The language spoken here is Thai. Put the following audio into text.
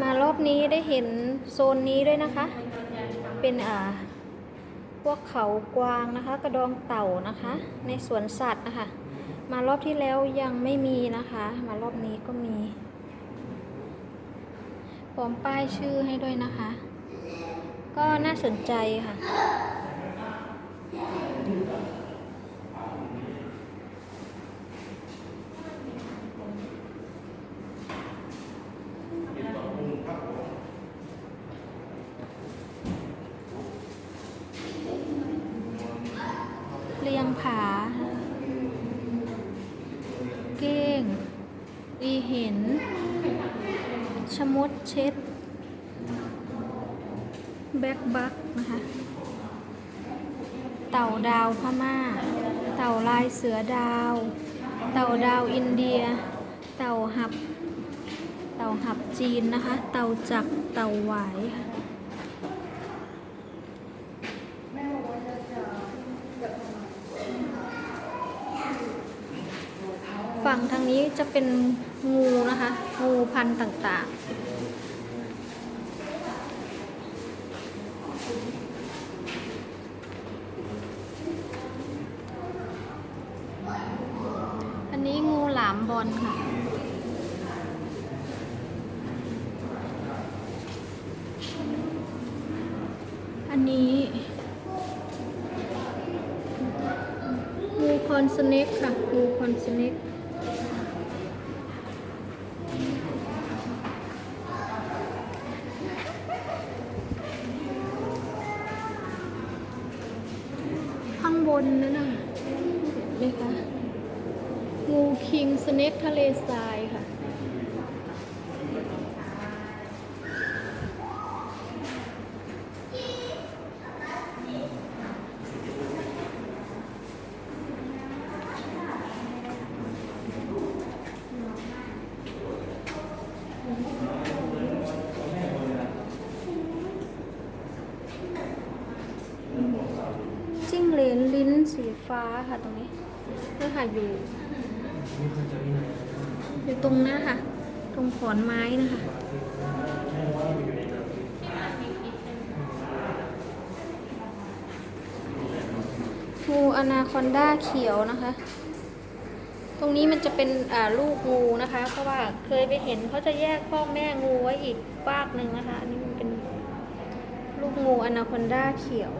มารอบนี้ได้เห็นโซนนี้ด้วยนะคะ เป็นอ่า พวกเขากวางนะคะ กระดองเต่านะคะ ในสวนสัตว์นะคะ มารอบที่แล้วยังไม่มีนะคะ มารอบนี้ก็มีพร้อมป้ายชื่อให้ด้วยนะคะ ก็น่าสนใจค่ะ เรียงผา เก้งอีเห็นชะมดเช็ด แบ็กบักนะคะ เต่าดาวพม่า เต่าลายเสือดาว เต่าดาวอินเดีย เต่าหับ เต่าหับจีนนะคะ เต่าจัก เต่าหวายค่ะ ฝั่งทางนี้จะเป็นงูนะคะ งูพันธุ์ต่างๆ อันนี้งูหลามบอลค่ะอันนี้งูคอนสเน็กค่ะงูคอนสเน็ก คนนั่นน่ะเห็นไหมคะงูคิงสเน็กทะเลทรายค่ะ จิ้ง เหลนลิ้นสีฟ้าค่ะตรงนี้นี่ค่ะอยู่ อยู่ตรงหน้าค่ะ ตรงขอนไม้นะคะงูอนาคอนด้าเขียวนะคะ ตรงนี้มันจะเป็นอ่าลูกงูนะคะ เพราะว่าเคยไปเห็นเขาจะแยกพ่อแม่งูไว้อีกฟากหนึ่งนะคะ อันนี้มันเป็นลูกงูอนาคอนด้าเขียว